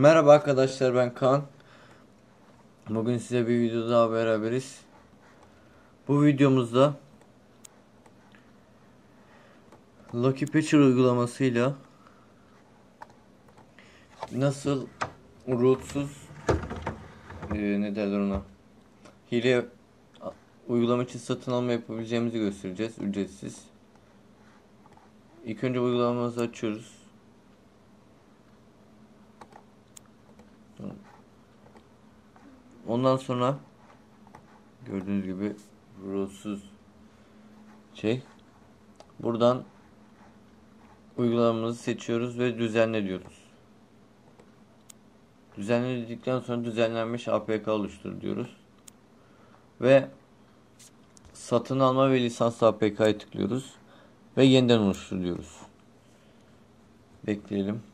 Merhaba arkadaşlar ben Kaan. Bugün size bir video daha beraberiz. Bu videomuzda Lucky Pitcher uygulamasıyla nasıl rootsuz e, ne derler ona hile uygulama için satın alma yapabileceğimizi göstereceğiz ücretsiz. İlk önce uygulamamızı açıyoruz. Ondan sonra gördüğünüz gibi ruhsuz şey buradan uygulamamızı seçiyoruz ve düzenle diyoruz. Düzenle sonra düzenlenmiş APK oluştur diyoruz. Ve satın alma ve lisans APK'ya tıklıyoruz ve yeniden oluştur diyoruz. Bekleyelim.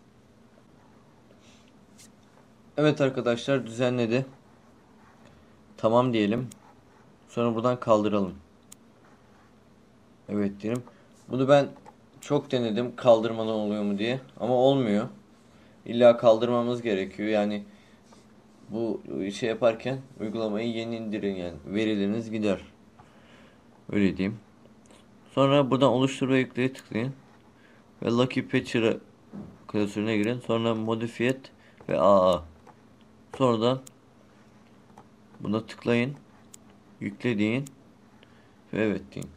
Evet arkadaşlar düzenledi. Tamam diyelim. Sonra buradan kaldıralım. Evet diyelim. Bunu ben çok denedim kaldırmadan oluyor mu diye. Ama olmuyor. İlla kaldırmamız gerekiyor. Yani bu şey yaparken uygulamayı yeni indirin yani. Verileriniz gider. Öyle diyeyim. Sonra buradan oluştur ve yükleye tıklayın. Ve Lucky Patcher'ı klasörüne girin. Sonra Modified ve AA. Sonradan buna tıklayın. Yükle deyin. Ve evet deyin.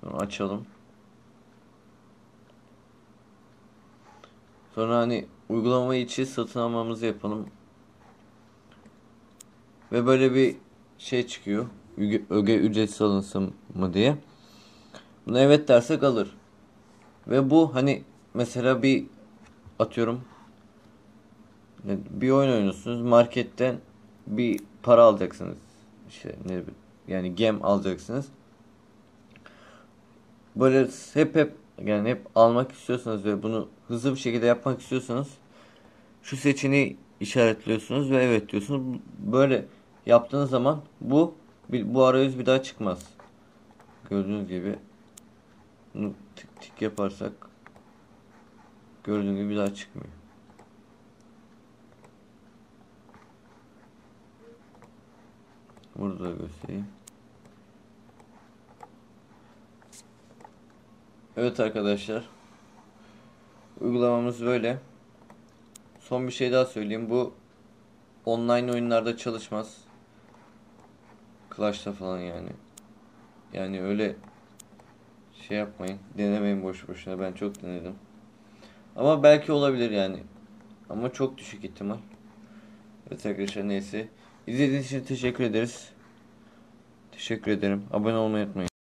Sonra açalım. Sonra hani uygulama içi satın almamızı yapalım. Ve böyle bir şey çıkıyor. Öge ücretsiz alınsın mı diye. Buna evet dersek alır. Ve bu hani mesela bir atıyorum. Bir oyun oynuyorsunuz marketten bir para alacaksınız. İşte ne yani gem alacaksınız. Böyle hep hep yani hep almak istiyorsanız ve bunu hızlı bir şekilde yapmak istiyorsanız şu seçeneği işaretliyorsunuz ve evet diyorsunuz. Böyle yaptığınız zaman bu bu arayüz bir daha çıkmaz. Gördüğünüz gibi bunu tık tık yaparsak Gördüğün gibi daha çıkmıyor. Burada göstereyim. Evet arkadaşlar. Uygulamamız böyle. Son bir şey daha söyleyeyim. Bu online oyunlarda çalışmaz. Clash'ta falan yani. Yani öyle şey yapmayın. Denemeyin boş boşuna. Ben çok denedim. Ama belki olabilir yani. Ama çok düşük ihtimal. Evet arkadaşlar neyse. İzlediğiniz için teşekkür ederiz. Teşekkür ederim. Abone olmayı unutmayın.